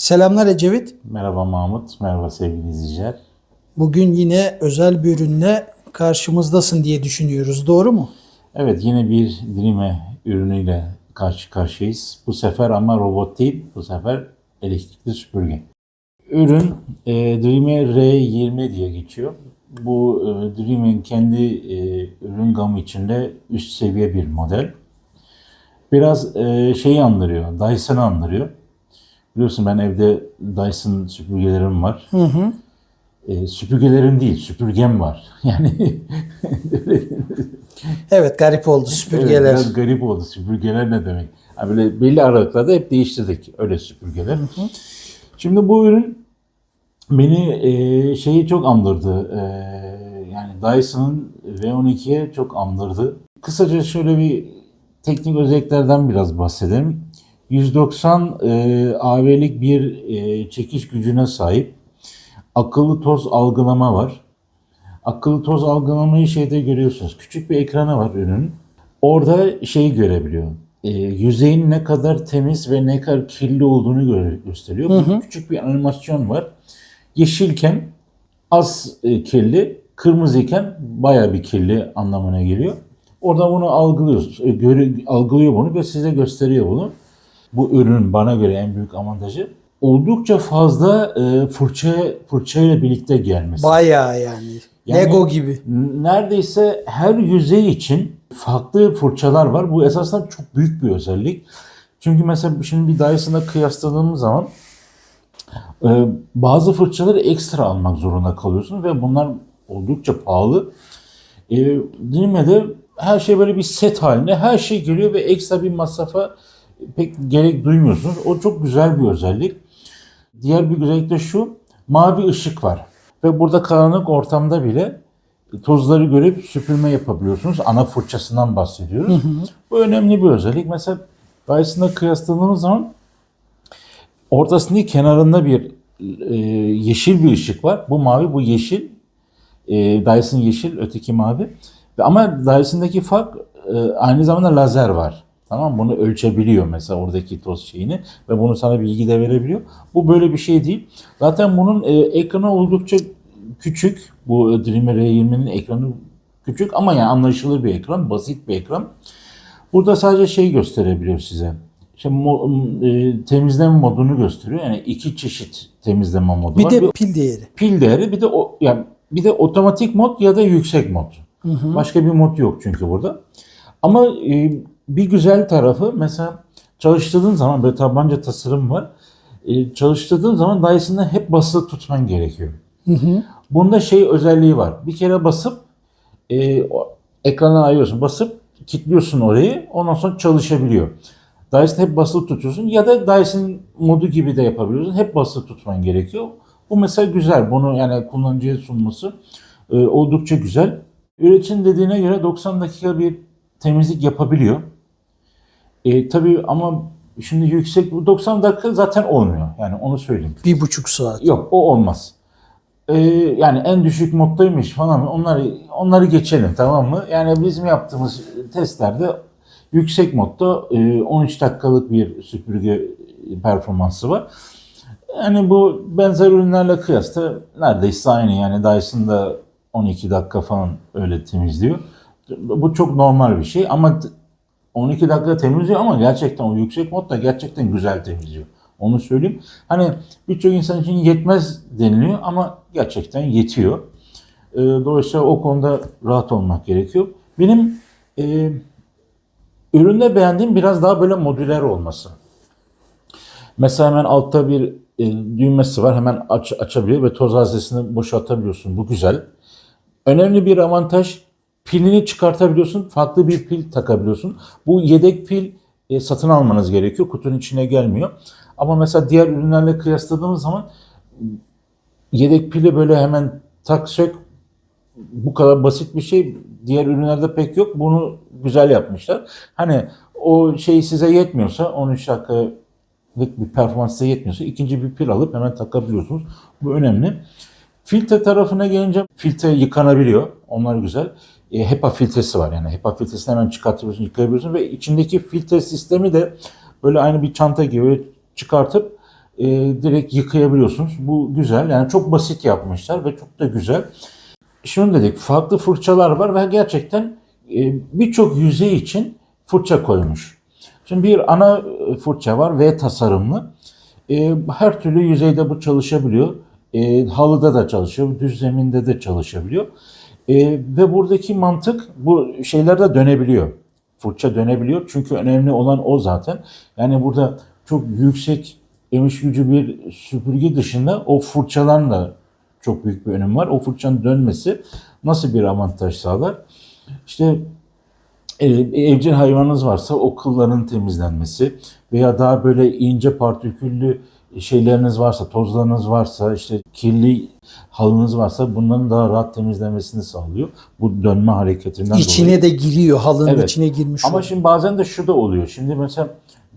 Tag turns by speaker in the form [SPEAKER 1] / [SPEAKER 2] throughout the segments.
[SPEAKER 1] Selamlar Ecevit.
[SPEAKER 2] Merhaba Mahmut, merhaba sevgili izleyiciler.
[SPEAKER 1] Bugün yine özel bir ürünle karşımızdasın diye düşünüyoruz. Doğru mu?
[SPEAKER 2] Evet yine bir Dreame ürünüyle karşı karşıyayız. Bu sefer ama robot değil, bu sefer elektrikli süpürge. Ürün e, Dreame R20 diye geçiyor. Bu e, Dreame'in kendi e, ürün gamı içinde üst seviye bir model. Biraz e, şeyi andırıyor, Dyson'ı andırıyor. Biliyorsun ben evde Dyson süpürgelerim var.
[SPEAKER 1] Hı hı.
[SPEAKER 2] E, süpürgelerim değil, süpürgem var. Yani
[SPEAKER 1] Evet garip oldu
[SPEAKER 2] Evet,
[SPEAKER 1] süpürgeler.
[SPEAKER 2] biraz garip oldu. Süpürgeler ne demek? Ha, böyle belli aralıklarda hep değiştirdik öyle süpürgeler. Şimdi bu ürün beni e, şeyi çok andırdı. E, yani Dyson'ın V12'ye çok andırdı. Kısaca şöyle bir teknik özelliklerden biraz bahsedelim. 190 e, AV'lik bir e, çekiş gücüne sahip. Akıllı toz algılama var. Akıllı toz algılamayı şeyde görüyorsunuz. Küçük bir ekranı var ürünün. Orada şeyi görebiliyor. E, yüzeyin ne kadar temiz ve ne kadar kirli olduğunu gö- gösteriyor. Bu Küçük bir animasyon var. Yeşilken az e, kirli, kırmızıyken baya bir kirli anlamına geliyor. Orada bunu algılıyorsunuz. E, görü- algılıyor bunu ve size gösteriyor bunu. Bu ürünün bana göre en büyük avantajı oldukça fazla e, fırça fırçayla birlikte gelmesi.
[SPEAKER 1] Bayağı yani.
[SPEAKER 2] Yani-
[SPEAKER 1] Lego gibi.
[SPEAKER 2] Neredeyse her yüzey için farklı fırçalar var. Bu esasında çok büyük bir özellik. Çünkü mesela şimdi bir Dyson'la kıyasladığımız zaman e, bazı fırçaları ekstra almak zorunda kalıyorsun ve bunlar oldukça pahalı. E, Dreame'de her şey böyle bir set halinde her şey geliyor ve ekstra bir masrafa pek gerek duymuyorsunuz. O çok güzel bir özellik. Diğer bir özellik de şu, mavi ışık var. Ve burada karanlık ortamda bile tozları görüp süpürme yapabiliyorsunuz. Ana fırçasından bahsediyoruz. Bu önemli bir özellik. Mesela Dyson'la kıyasladığımız zaman ortasında kenarında bir e, yeşil bir ışık var. Bu mavi, bu yeşil. E, Dyson yeşil, öteki mavi. Ama Dyson'daki fark e, aynı zamanda lazer var. Tamam? Bunu ölçebiliyor mesela oradaki toz şeyini ve bunu sana bilgi de verebiliyor. Bu böyle bir şey değil. Zaten bunun e, ekranı oldukça küçük. Bu Dreamer R20'nin ekranı küçük ama yani anlaşılır bir ekran, basit bir ekran. Burada sadece şey gösterebiliyor size. İşte mo- e, temizleme modunu gösteriyor. Yani iki çeşit temizleme modu
[SPEAKER 1] Bir
[SPEAKER 2] var.
[SPEAKER 1] de pil değeri.
[SPEAKER 2] pil değeri bir de o yani bir de otomatik mod ya da yüksek mod. Başka bir mod yok çünkü burada. Ama e, bir güzel tarafı mesela çalıştırdığın zaman böyle tabanca tasarım var. E, çalıştırdığın zaman Dyson'da hep basılı tutman gerekiyor. Bunda şey özelliği var. Bir kere basıp e, o, ekrandan ayırıyorsun. Basıp kilitliyorsun orayı. Ondan sonra çalışabiliyor. Dyson hep basılı tutuyorsun ya da Dyson modu gibi de yapabiliyorsun. Hep basılı tutman gerekiyor. Bu mesela güzel. Bunu yani kullanıcıya sunması e, oldukça güzel. Üretim dediğine göre 90 dakika bir temizlik yapabiliyor. E, tabii ama şimdi yüksek bu 90 dakika zaten olmuyor. Yani onu söyleyeyim.
[SPEAKER 1] Bir buçuk saat.
[SPEAKER 2] Yok o olmaz. Ee, yani en düşük moddaymış falan onları onları geçelim tamam mı? Yani bizim yaptığımız testlerde yüksek modda e, 13 dakikalık bir süpürge performansı var. Yani bu benzer ürünlerle kıyasla neredeyse aynı yani Dyson'da 12 dakika falan öyle temizliyor. Bu çok normal bir şey ama 12 dakika temizliyor ama gerçekten o yüksek mod da gerçekten güzel temizliyor. Onu söyleyeyim. Hani birçok insan için yetmez deniliyor ama gerçekten yetiyor. Ee, dolayısıyla o konuda rahat olmak gerekiyor. Benim e, üründe beğendiğim biraz daha böyle modüler olması. Mesela hemen altta bir e, düğmesi var. Hemen aç, açabiliyor ve toz haznesini boşaltabiliyorsun. Bu güzel. Önemli bir avantaj pilini çıkartabiliyorsun. Farklı bir pil takabiliyorsun. Bu yedek pil e, satın almanız gerekiyor. Kutunun içine gelmiyor. Ama mesela diğer ürünlerle kıyasladığımız zaman yedek pili böyle hemen tak sök bu kadar basit bir şey diğer ürünlerde pek yok. Bunu güzel yapmışlar. Hani o şey size yetmiyorsa 13 dakikalık bir performans size yetmiyorsa ikinci bir pil alıp hemen takabiliyorsunuz. Bu önemli. Filtre tarafına gelince filtre yıkanabiliyor. Onlar güzel. E, HEPA filtresi var. Yani HEPA filtresini hemen çıkartabiliyorsun, yıkayabiliyorsun ve içindeki filtre sistemi de böyle aynı bir çanta gibi çıkartıp e, direkt yıkayabiliyorsunuz. Bu güzel. Yani çok basit yapmışlar ve çok da güzel. Şunu dedik farklı fırçalar var ve gerçekten e, birçok yüzey için fırça koymuş. Şimdi bir ana fırça var V tasarımlı. E, her türlü yüzeyde bu çalışabiliyor. E, halıda da çalışıyor, düz zeminde de çalışabiliyor. E, ve buradaki mantık bu şeylerde dönebiliyor. Fırça dönebiliyor çünkü önemli olan o zaten. Yani burada çok yüksek emiş gücü bir süpürge dışında o fırçaların da çok büyük bir önemi var. O fırçanın dönmesi nasıl bir avantaj sağlar? İşte e, evcil hayvanınız varsa o kılların temizlenmesi veya daha böyle ince partiküllü şeyleriniz varsa, tozlarınız varsa, işte kirli halınız varsa bunların daha rahat temizlenmesini sağlıyor. Bu dönme hareketinden dolayı.
[SPEAKER 1] İçine de giriyor. Halının
[SPEAKER 2] Evet.
[SPEAKER 1] içine girmiş.
[SPEAKER 2] Ama
[SPEAKER 1] oluyor.
[SPEAKER 2] şimdi bazen de şu da oluyor. Şimdi mesela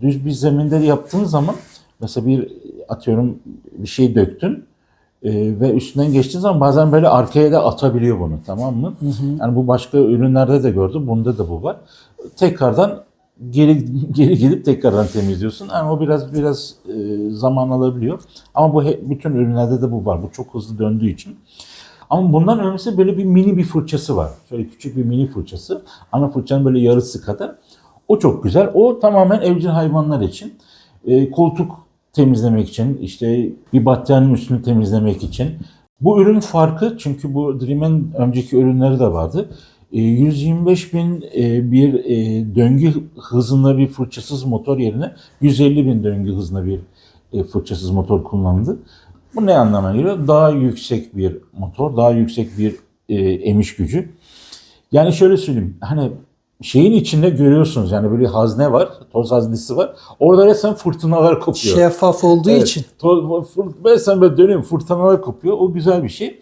[SPEAKER 2] düz bir zeminde yaptığın zaman mesela bir atıyorum bir şey döktün e, ve üstünden geçtiğin zaman bazen böyle arkaya da atabiliyor bunu tamam mı? Yani bu başka ürünlerde de gördüm. Bunda da bu var. Tekrardan geri geri gidip tekrardan temizliyorsun. Yani o biraz biraz e, zaman alabiliyor. Ama bu he- bütün ürünlerde de bu var. Bu çok hızlı döndüğü için. Ama bundan önemlisi böyle bir mini bir fırçası var. Şöyle küçük bir mini fırçası. Ana fırçanın böyle yarısı kadar. O çok güzel. O tamamen evcil hayvanlar için. E, koltuk temizlemek için, işte bir battaniyenin üstünü temizlemek için. Bu ürün farkı çünkü bu Dream'in önceki ürünleri de vardı. E, 125 bin e, bir e, döngü hızında bir fırçasız motor yerine 150 bin döngü hızında bir e, fırçasız motor kullanıldı. Bu ne anlama geliyor? Daha yüksek bir motor, daha yüksek bir emiş gücü. Yani şöyle söyleyeyim, hani şeyin içinde görüyorsunuz yani böyle hazne var, toz haznesi var. Orada resmen fırtınalar kopuyor.
[SPEAKER 1] Şeffaf olduğu
[SPEAKER 2] Evet,
[SPEAKER 1] için.
[SPEAKER 2] to- fır- Ben sen böyle dönüyorum fırtınalar kopuyor. O güzel bir şey.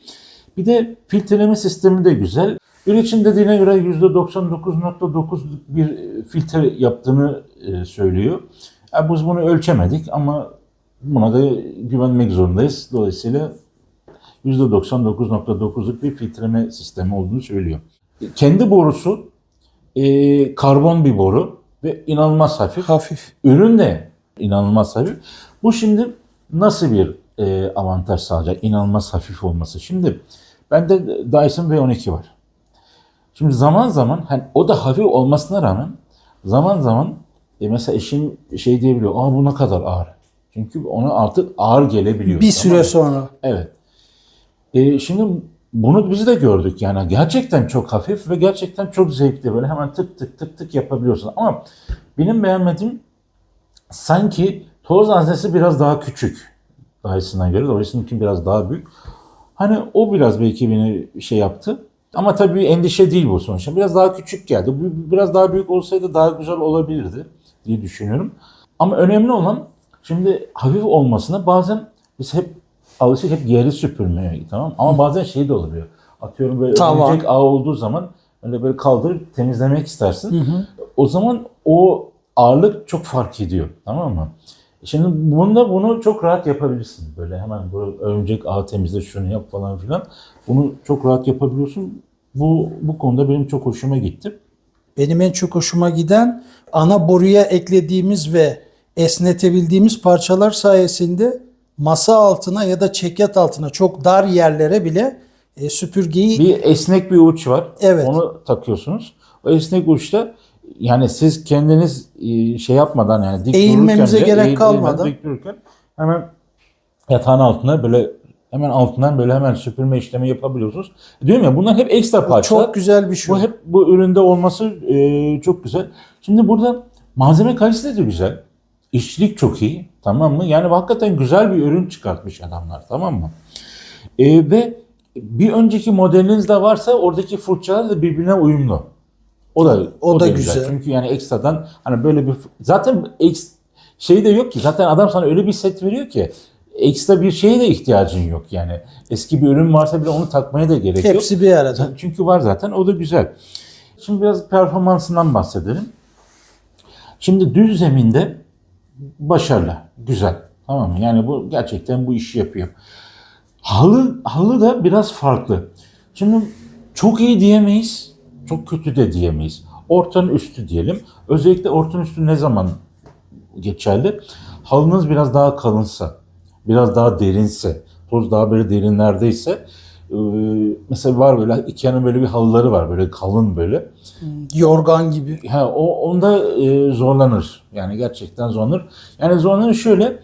[SPEAKER 2] Bir de filtreleme sistemi de güzel. Üretim dediğine göre %99.9 bir filtre yaptığını e, söylüyor. Ya biz bunu ölçemedik ama buna da güvenmek zorundayız. Dolayısıyla %99.9'luk bir filtreleme sistemi olduğunu söylüyor. Kendi borusu e, karbon bir boru ve inanılmaz hafif.
[SPEAKER 1] Hafif.
[SPEAKER 2] Ürün de inanılmaz hafif. Bu şimdi nasıl bir e, avantaj sağlayacak? İnanılmaz hafif olması. Şimdi bende Dyson V12 var. Şimdi zaman zaman hani o da hafif olmasına rağmen zaman zaman e, mesela eşim şey diyebiliyor. Aa bu ne kadar ağır. Çünkü ona artık ağır gelebiliyor.
[SPEAKER 1] Bir süre sonra.
[SPEAKER 2] Evet. E, şimdi bunu biz de gördük yani gerçekten çok hafif ve gerçekten çok zevkli böyle hemen tık tık tık tık yapabiliyorsun ama benim beğenmediğim sanki toz haznesi biraz daha küçük Dyson'a göre Dyson'ınki biraz daha büyük. Hani o biraz belki beni şey yaptı. Ama tabii endişe değil bu sonuçta. Biraz daha küçük geldi. Biraz daha büyük olsaydı daha güzel olabilirdi diye düşünüyorum. Ama önemli olan şimdi hafif olmasına bazen biz hep alışık hep yeri süpürmeye tamam ama bazen şey de olabiliyor. Atıyorum böyle
[SPEAKER 1] Tavan.
[SPEAKER 2] örümcek ağı olduğu zaman öyle böyle kaldırıp temizlemek istersin. O zaman o ağırlık çok fark ediyor tamam mı? Şimdi bunda bunu çok rahat yapabilirsin. Böyle hemen böyle örümcek ağı temizle şunu yap falan filan. Bunu çok rahat yapabiliyorsun. Bu bu konuda benim çok hoşuma gitti.
[SPEAKER 1] Benim en çok hoşuma giden ana boruya eklediğimiz ve esnetebildiğimiz parçalar sayesinde masa altına ya da çekyat altına çok dar yerlere bile e, süpürgeyi
[SPEAKER 2] Bir esnek bir uç var.
[SPEAKER 1] Evet.
[SPEAKER 2] Onu takıyorsunuz. O esnek uçta yani siz kendiniz e, şey yapmadan yani dik
[SPEAKER 1] Eğilmemize
[SPEAKER 2] dururken bile,
[SPEAKER 1] gerek kalmadan.
[SPEAKER 2] dik dururken hemen yatağın altına böyle hemen altından böyle hemen süpürme işlemi yapabiliyorsunuz. Diyorum ya bunlar hep ekstra parçalar.
[SPEAKER 1] çok güzel bir şey.
[SPEAKER 2] Bu hep bu üründe olması e, çok güzel. Şimdi burada malzeme kalitesi de güzel. İşçilik çok iyi. Tamam mı? Yani hakikaten güzel bir ürün çıkartmış adamlar. Tamam mı? E, ve bir önceki modeliniz de varsa oradaki fırçalar da birbirine uyumlu. O da
[SPEAKER 1] O da güzel.
[SPEAKER 2] Çünkü yani ekstradan hani böyle bir zaten eks, şey de yok ki. Zaten adam sana öyle bir set veriyor ki ekstra bir şeye de ihtiyacın yok yani. Eski bir ürün varsa bile onu takmaya da gerek yok.
[SPEAKER 1] Hepsi bir arada.
[SPEAKER 2] Çünkü var zaten o da güzel. Şimdi biraz performansından bahsedelim. Şimdi düz zeminde başarılı, güzel. Tamam mı? Yani bu gerçekten bu işi yapıyor. Halı, halı da biraz farklı. Şimdi çok iyi diyemeyiz, çok kötü de diyemeyiz. Ortanın üstü diyelim. Özellikle ortanın üstü ne zaman geçerli? Halınız biraz daha kalınsa. Biraz daha derinse, toz daha böyle derinlerdeyse e, mesela var böyle Ikea'nın böyle bir halıları var böyle kalın böyle.
[SPEAKER 1] Yorgan gibi.
[SPEAKER 2] Ha, o onda e, zorlanır. Yani gerçekten zorlanır. Yani zorlanır şöyle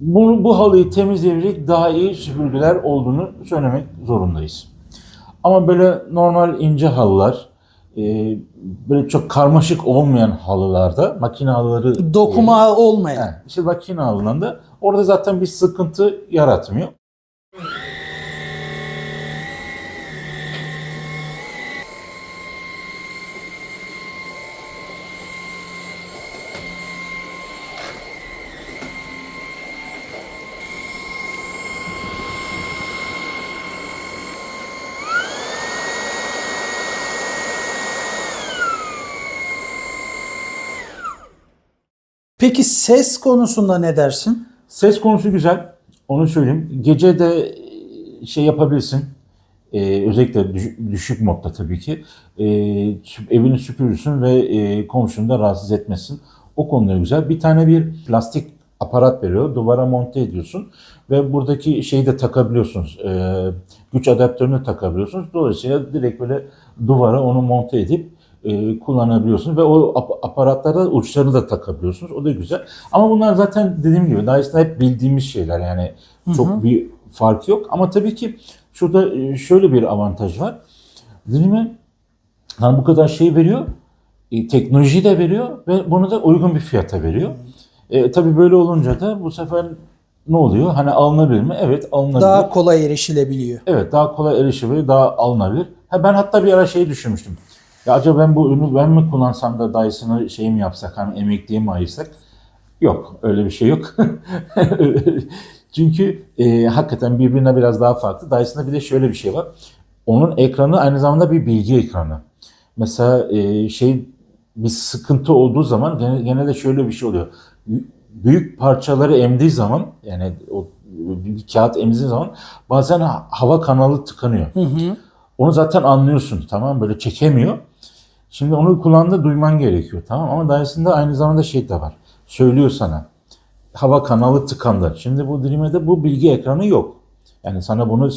[SPEAKER 2] bu, bu halıyı temizleyebilecek daha iyi süpürgeler olduğunu söylemek zorundayız. Ama böyle normal ince halılar, e, böyle çok karmaşık olmayan halılarda makine halıları
[SPEAKER 1] Dokuma olmayan.
[SPEAKER 2] yani işte makine halılarında orada zaten bir sıkıntı yaratmıyor.
[SPEAKER 1] Peki ses konusunda ne dersin?
[SPEAKER 2] Ses konusu güzel. Onu söyleyeyim. Gece de e, şey yapabilirsin. Ee, özellikle düş- düşük modda tabii ki. Ee, evini süpürürsün ve e, komşunu da rahatsız etmesin. O konuda güzel. Bir tane bir plastik aparat veriyor. Duvara monte ediyorsun. Ve buradaki şeyi de takabiliyorsunuz. Ee, güç adaptörünü takabiliyorsunuz. Dolayısıyla direkt böyle duvara onu monte edip e, kullanabiliyorsunuz. Ve o ap- aparatlarda uçlarını da takabiliyorsunuz. O da güzel. Ama bunlar zaten dediğim gibi daha aslında hep bildiğimiz şeyler. Yani çok bir fark yok. Ama tabii ki şurada e, şöyle bir avantaj var. Değil mi? Yani bu kadar şey veriyor. E, teknoloji de veriyor ve bunu da uygun bir fiyata veriyor. E, tabii böyle olunca da bu sefer ne oluyor? Hani alınabilir mi? Evet alınabilir.
[SPEAKER 1] Daha kolay erişilebiliyor.
[SPEAKER 2] Evet daha kolay erişilebilir, daha alınabilir. Ha, ben hatta bir ara şey düşünmüştüm. Ya acaba ben bu ürünü ben mi kullansam da Dyson'ı şey mi yapsak, hani emekliye mi ayırsak? Yok, öyle bir şey yok. Çünkü e, hakikaten birbirine biraz daha farklı. Dyson'da bir de şöyle bir şey var. Onun ekranı aynı zamanda bir bilgi ekranı. Mesela e, şey bir sıkıntı olduğu zaman gene, genelde şöyle bir şey oluyor. Büyük parçaları emdiği zaman yani o bir kağıt emdiği zaman bazen ha- hava kanalı tıkanıyor. Onu zaten anlıyorsun tamam böyle çekemiyor. Şimdi onu kulağında duyman gerekiyor tamam ama Dyson'da aynı zamanda şey de var. Söylüyor sana. Hava kanalı tıkandı. Şimdi bu Dream'de bu bilgi ekranı yok. Yani sana bunu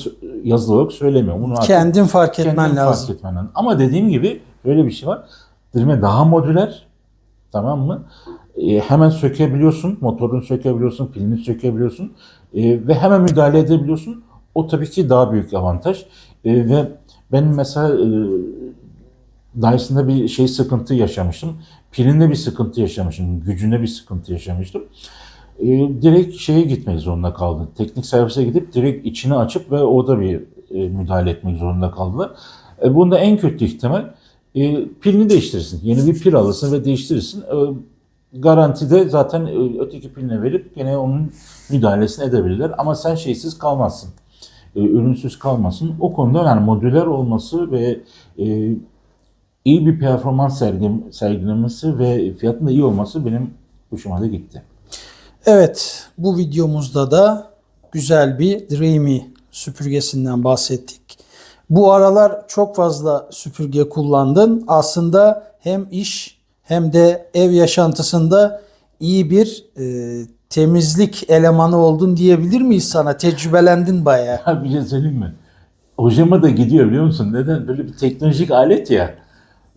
[SPEAKER 2] yazılı olarak söylemiyor. Bunu
[SPEAKER 1] Kendin fark etmen
[SPEAKER 2] kendin
[SPEAKER 1] lazım.
[SPEAKER 2] fark etmen lazım. Ama dediğim gibi böyle bir şey var. Dream'e daha modüler. Tamam mı? E, hemen sökebiliyorsun. Motorunu sökebiliyorsun. Pilini sökebiliyorsun. E, ve hemen müdahale edebiliyorsun. O tabii ki daha büyük avantaj. E, ve ben mesela e, Dyson'da bir şey sıkıntı yaşamıştım. Pilinde bir sıkıntı yaşamıştım. Gücünde bir sıkıntı yaşamıştım. E, direkt şeye gitmek zorunda kaldı. Teknik servise gidip direkt içini açıp ve orada bir e, müdahale etmek zorunda kaldılar. E, bunda en kötü ihtimal e, pilini değiştirirsin. Yeni bir pil alırsın ve değiştirirsin. E, garantide zaten e, öteki piline verip gene onun müdahalesini edebilirler. Ama sen şeysiz kalmazsın. E, ürünsüz kalmasın. O konuda yani modüler olması ve e, iyi bir performans sergim, sergilemesi ve fiyatın da iyi olması benim hoşuma da gitti.
[SPEAKER 1] Evet, bu videomuzda da güzel bir Dreamy süpürgesinden bahsettik. Bu aralar çok fazla süpürge kullandın. Aslında hem iş hem de ev yaşantısında iyi bir e, temizlik elemanı oldun diyebilir miyiz sana? Tecrübelendin bayağı.
[SPEAKER 2] Ya bir şey söyleyeyim mi? Hocama da gidiyor biliyor musun? Neden? Böyle bir teknolojik alet ya.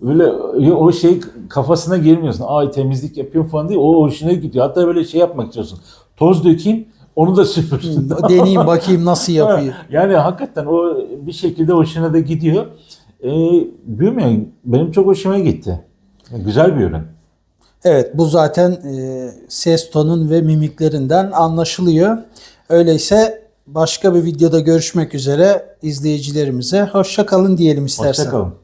[SPEAKER 2] Böyle ya o şey kafasına girmiyorsun. Ay temizlik yapıyorum falan değil. O hoşuna gidiyor. Hatta böyle şey yapmak istiyorsun. Toz dökeyim onu da süpürsün.
[SPEAKER 1] Deneyeyim bakayım nasıl yapıyor.
[SPEAKER 2] yani hakikaten o bir şekilde hoşuna da gidiyor. Ee, bilmiyorum. Benim çok hoşuma gitti. Güzel bir ürün.
[SPEAKER 1] Evet bu zaten e, ses tonun ve mimiklerinden anlaşılıyor. Öyleyse başka bir videoda görüşmek üzere izleyicilerimize hoşça kalın diyelim istersen.
[SPEAKER 2] Hoşçakalın.